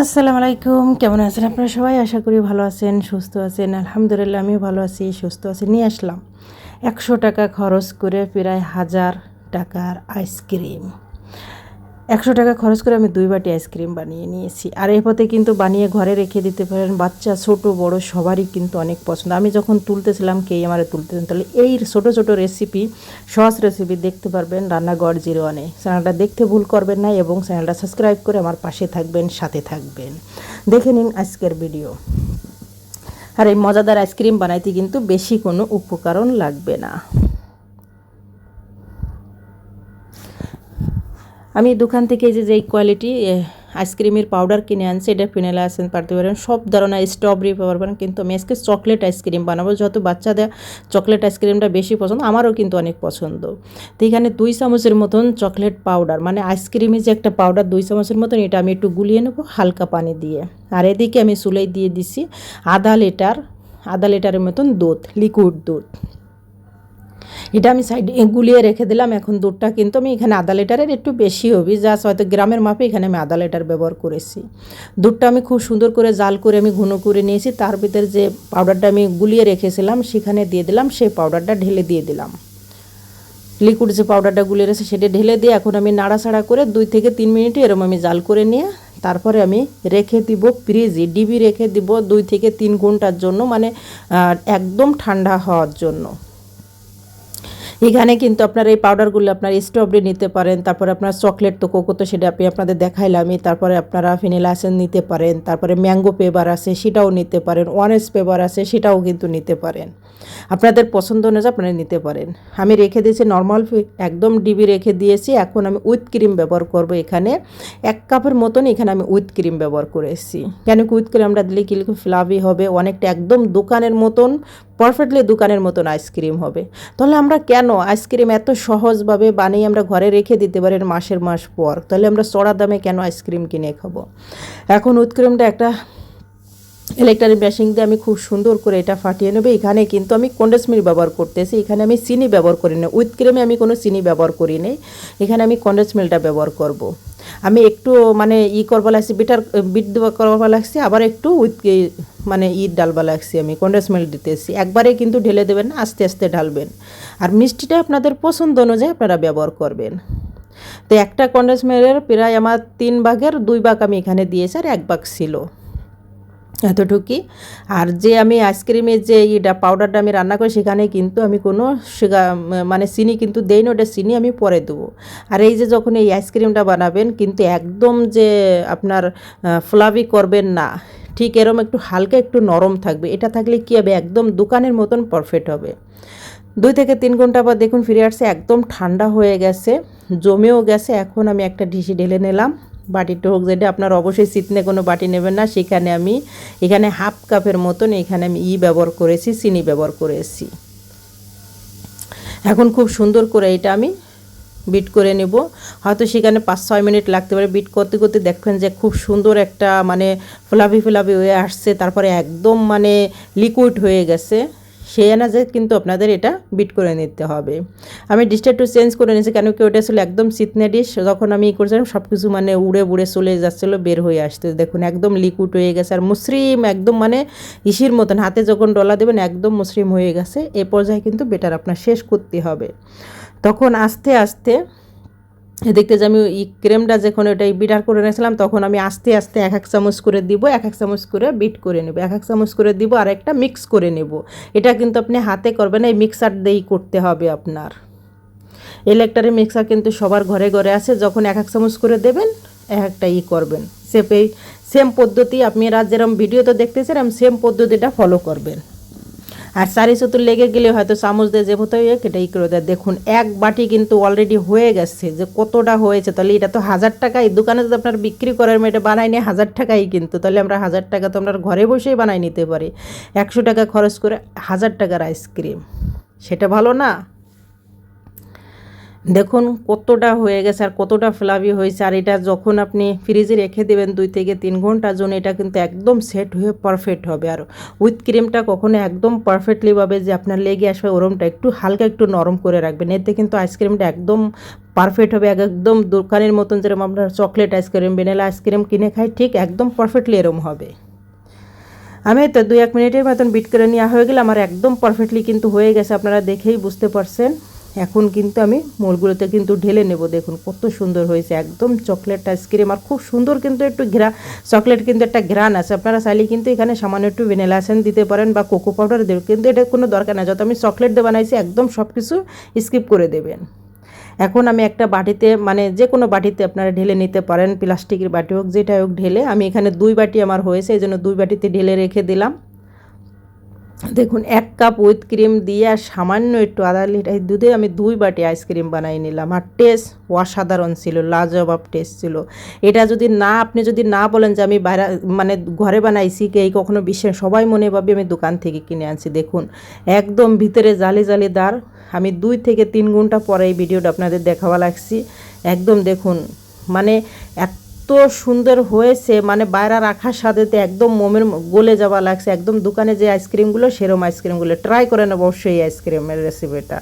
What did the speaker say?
আসসালামু আলাইকুম, কেমন আছেন আপনারা সবাই? আশা করি ভালো আছেন, সুস্থ আছেন। আলহামদুলিল্লাহ, আমিও ভালো আছি, সুস্থ আছি। নিয়ে আসলাম একশো টাকা খরচ করে প্রায় হাজার টাকার আইসক্রিম একশো টাকা খরচ করে আমি দুই বাটি আইসক্রিম বানিয়ে নিয়েছি। আর এই পথে কিন্তু বানিয়ে ঘরে রেখে দিতে পারেন বাচ্চা, ছোট, বড় সবারই কিন্তু অনেক পছন্দ। আমি যখন তুলতেছিলাম কেই আমার তুলতেছেন, তাহলে এই ছোট ছোট রেসিপি সহজ রেসিপি দেখতে পারবেন রান্নাঘর জিরো ওয়ানে চ্যানেলটা দেখতে ভুল করবেন না এবং চ্যানেলটা সাবস্ক্রাইব করে আমার পাশে থাকবেন, সাথে থাকবেন। দেখে নিন আজকের ভিডিও আর এই মজাদার আইসক্রিম বানাইতে কিন্তু বেশি কোনো উপকরণ লাগবে না। আমি দোকান থেকে যে, যেই কোয়ালিটি আইসক্রিমের পাউডার কিনে আনছি, এটা ফিনেলা আসেন পারতে পারেন সব ধরনের স্ট্রবেরি পারবেন কিন্তু আমি আজকে চকলেট আইসক্রিম বানাবো। যেহেতু বাচ্চাদের চকলেট আইসক্রিমটা বেশি পছন্দ, আমারও কিন্তু অনেক পছন্দ। তো এখানে দুই চামচের মতন চকলেট পাউডার মানে আইসক্রিমে যে একটা পাউডার দুই চামচের মতন, এটা আমি একটু গুলিয়ে নেব হালকা পানি দিয়ে। আর এদিকে আমি চুলাই দিয়ে দিছি আধা লিটার আধা লিটারের মতন দুধ লিকুইড দুধ। এটা আমি সাইডে গুলিয়ে রেখে দিলাম, এখন দুধটা কিন্তু আমি এখানে আধা লিটারের একটু বেশি হবে যা হয়তো গ্রামের মাপে এখানে আমি আধা লিটার ব্যবহার করেছি। দুধটা আমি খুব সুন্দর করে জাল করে আমি ঘন করে নিয়েছি, তার ভিতরে যে পাউডারটা আমি গুলিয়ে রেখেছিলাম, সেখানে দিয়ে দিলাম, সেই পাউডারটা ঢেলে দিয়ে দিলাম। লিকুইড যে পাউডারটা গুলিয়ে রেখেছে, সেটা ঢেলে দিয়ে এখন আমি নাড়াচাড়া করে দুই থেকে তিন মিনিট এরম আমি জাল করে নিয়ে, তারপরে আমি রেখে দিব ফ্রিজে ডিবি রেখে দিব দুই থেকে তিন ঘণ্টার জন্য মানে একদম ঠান্ডা হওয়ার জন্য। এখানে কিন্তু আপনার এই পাউডারগুলো আপনার স্ট্রবেরি নিতে পারেন, তারপরে আপনার চকলেট তো কোকো তো সেটা আপনি আপনাদের দেখাইলামই, তারপরে আপনারা ফিনিলা আসেন নিতে পারেন, তারপরে ম্যাঙ্গো পেবার আছে সেটাও নিতে পারেন অরেঞ্জ পেবার আছে সেটাও কিন্তু নিতে পারেন। আপনাদের পছন্দ অনুযায়ী আপনারা নিতে পারেন। আমি রেখে দিয়েছি নর্মাল একদম ডিবি রেখে দিয়েছি, এখন আমি উইথ ক্রিম ব্যবহার করব এখানে। এক কাপের মতন এখানে আমি উইথ ক্রিম ব্যবহার করেছি। কেন কি উইথ ক্রিমটা দিলে কি ফ্লাভি হবে? অনেকটা একদম দোকানের মতন পারফেক্টলি দোকানের মতন আইসক্রিম হবে। তাহলে আমরা কেন আইসক্রিম এত সহজভাবে বানিয়ে আমরা ঘরে রেখে দিতে পারি মাসের মাস পর? তাহলে আমরা চড়া দামে কেন আইসক্রিম কিনে খাব? এখন উৎক্রিমটা একটা ইলেকট্রিক মেশিন দিয়ে আমি খুব সুন্দর করে এটা ফাটিয়ে নেবে। এখানে কিন্তু আমি কন্ডেন্স মিল্ক ব্যবহার করতেছি। এখানে আমি চিনি ব্যবহার করি না। উইথ ক্রিমে আমি কোনো চিনি ব্যবহার করি নাই। এখানে আমি কন্ডেন্স মিল্কটা ব্যবহার করব। আমি একটু মানে ই করবা লাগছি বিটার বিট দেওয়া করবা লাগছি, আবার একটু উইথ মানে ই ডালবা লাগছি আমি, কন্ডেন্স মিল্ক দিতেছি একবারে কিন্তু ঢেলে দেবেন না, আস্তে আস্তে ঢালবেন। আর মিষ্টিটা আপনাদের পছন্দ অনুযায়ী আপনারা ব্যবহার করবেন। তো একটা কন্ডেন্স মিল্কের প্রায় আমার তিন ভাগের দুই ভাগ আমি এখানে দিয়েছি আর এক ভাগ ছিল। এতটুকুই। আর যে আমি আইসক্রিমের যে ইটা, পাউডারটা আমি রান্না করি, সেখানে কিন্তু আমি কোনো মানে চিনি কিন্তু দেই না ওটা চিনি আমি পরে দেবো। আর এই যে যখন এই আইসক্রিমটা বানাবেন, কিন্তু একদম যে আপনার ফ্লাভি করবেন না ঠিক এরম একটু হালকা একটু নরম থাকবে। এটা থাকলে কী হবে? একদম দোকানের মতন পারফেক্ট হবে। দুই থেকে তিন ঘণ্টা পর দেখুন ফিরে আসছে, একদম ঠান্ডা হয়ে গেছে, জমেও গেছে। এখন আমি একটা ঢিসি ঢেলে নিলাম। বাটিটা হোক যেটা, আপনার অবশ্যই চিতনে কোনো বাটি নেবেন না। সেখানে আমি, এখানে হাফ কাপের মতন এখানে আমি ই ব্যবহার করেছি, চিনি ব্যবহার করেছি। এখন খুব সুন্দর করে এটা আমি বিট করে নেব। হয়তো সেখানে পাঁচ ছয় মিনিট লাগতে পারে। বিট করতে করতে দেখবেন যে খুব সুন্দর একটা মানে ফ্লাভি ফ্লাভি হয়ে আসছে। তারপরে একদম মানে লিকুইড হয়ে গেছে। সেই আনাজে কিন্তু আপনাদের এটা বিট করে নিতে হবে। আমি ডিশটা একটু চেঞ্জ করে নিয়েছি কেন কি ওটা ছিল একদম শীতনে ডিশ যখন আমি ই করেছিলাম সব কিছু মানে উড়ে বুড়ে চলে যাচ্ছিল, বের হয়ে আসতে। দেখুন, একদম লিকুইড হয়ে গেছে। আর মুসরিম একদম মানে ইসির মতন, হাতে যখন ডলা দেবেন, একদম মুসরিম হয়ে গেছে। এ পর্যায়ে কিন্তু বেটার আপনার শেষ করতে হবে। তখন আস্তে আস্তে দেখতে যে আমি ই ক্রেমটা যখন ওটাই বিটার করে নিয়েছিলাম তখন আমি আস্তে আস্তে এক এক চামচ করে দিব, এক এক চামচ করে বিট করে নেব, এক এক চামচ করে দিব আর একটা মিক্স করে নেব। এটা কিন্তু আপনি হাতে করবেন এই মিক্সার দিয়েই করতে হবে আপনার। ইলেকট্রিক মিক্সার কিন্তু সবার ঘরে ঘরে আছে, যখন এক এক চামচ করে দেবেন, এক একটা ই করবেন। সেপে সেম পদ্ধতি, আপনারা যেরকম ভিডিওতে দেখতেছেন সেম পদ্ধতিটা ফলো করবেন। আর চারি চতুর লেগে গেলে হয়তো চামচ দিয়ে যে মতো কেটে করে দেয়। দেখুন, এক বাটি কিন্তু অলরেডি হয়ে গেছে। যে কতটা হয়েছে, তাহলে এটা তো হাজার টাকাই দোকানে যদি আপনার বিক্রি করার এটা বানাই নিয়ে, হাজার টাকাই কিন্তু। তাহলে আমরা হাজার টাকা তো আমরা ঘরে বসেই বানাই নিতে পারি। একশো টাকা খরচ করে হাজার টাকার আইসক্রিম সেটা ভালো না? দেখুন কতটা হয়ে গেছে আর কতটা ফ্লাভি হয়েছে। আর এটা যখন আপনি ফ্রিজে রেখে দেবেন দুই থেকে তিন ঘণ্টার জন্য, এটা কিন্তু একদম সেট হয়ে পারফেক্ট হবে। আর উইথ ক্রিমটা কখনো একদম পারফেক্টলি ভাবে যে আপনার লেগে আসবে, ওরমটা একটু হালকা একটু নরম করে রাখবেন। এতে কিন্তু আইসক্রিমটা একদম পারফেক্ট হবে। একদম দোকানের মতন যেরকম আমরা চকলেট আইসক্রিম ভ্যানিলা আইসক্রিম কিনে খাই, ঠিক একদম পারফেক্টলি এরম হবে। আমি তো দুই এক মিনিটের মতন বিট করে নেওয়া হয়ে গেলে আমার একদম পারফেক্টলি কিন্তু হয়ে গেছে, আপনারা দেখেই বুঝতে পারছেন। এখন কিন্তু আমি মোলগুলোতে কিন্তু ঢেলে নেব। দেখুন কত সুন্দর হয়েছে, একদম চকলেট আইসক্রিম আর খুব সুন্দর কিন্তু একটু ঘ্রা চকলেট কিন্তু একটা ঘ্রাণ আছে। আপনারা চাইলে কিন্তু এখানে সামান্য একটু ভ্যানিলা এসেন্স দিতে পারেন বা কোকো পাউডার দেবেন কিন্তু এটা কোনো দরকার না যত আমি চকলেট দিয়ে বানাইছি, একদম সব কিছু স্কিপ করে দেবেন। এখন আমি একটা বাটিতে মানে যে কোনো বাটিতে আপনারা ঢেলে নিতে পারেন প্লাস্টিকের বাটি হোক যেটা হোক ঢেলে। আমি এখানে দুই বাটি আমার হয়েছে, এই জন্য দুই বাটিতে ঢেলে রেখে দিলাম। দেখুন, এক কাপ উইথ ক্রিম দিয়ে আর সামান্য একটু আধা লিটার দুধে আমি দুই বাটি আইসক্রিম বানাই নিলাম। আর টেস্ট অসাধারণ ছিল, লাজবাব টেস্ট ছিল। এটা যদি না, আপনি যদি না বলেন যে আমি বাইরে মানে ঘরে বানাইছি কে এই কখনো বিশ্বাস সবাই মনে ভাবে আমি দোকান থেকে কিনে আনছি। দেখুন, একদম ভিতরে জালি জালিদার আমি দুই থেকে তিন ঘণ্টা পরে এই ভিডিওটা আপনাদের দেখাবা লাগছি। একদম দেখুন মানে এত সুন্দর হয়েছে মানে বাইরে রাখার সাথে তো একদম মোমের গলে যাওয়া লাগছে। একদম দোকানে যে আইসক্রিমগুলো সেরম আইসক্রিমগুলো ট্রাই করে করেন অবশ্যই এই আইসক্রিমের রেসিপিটা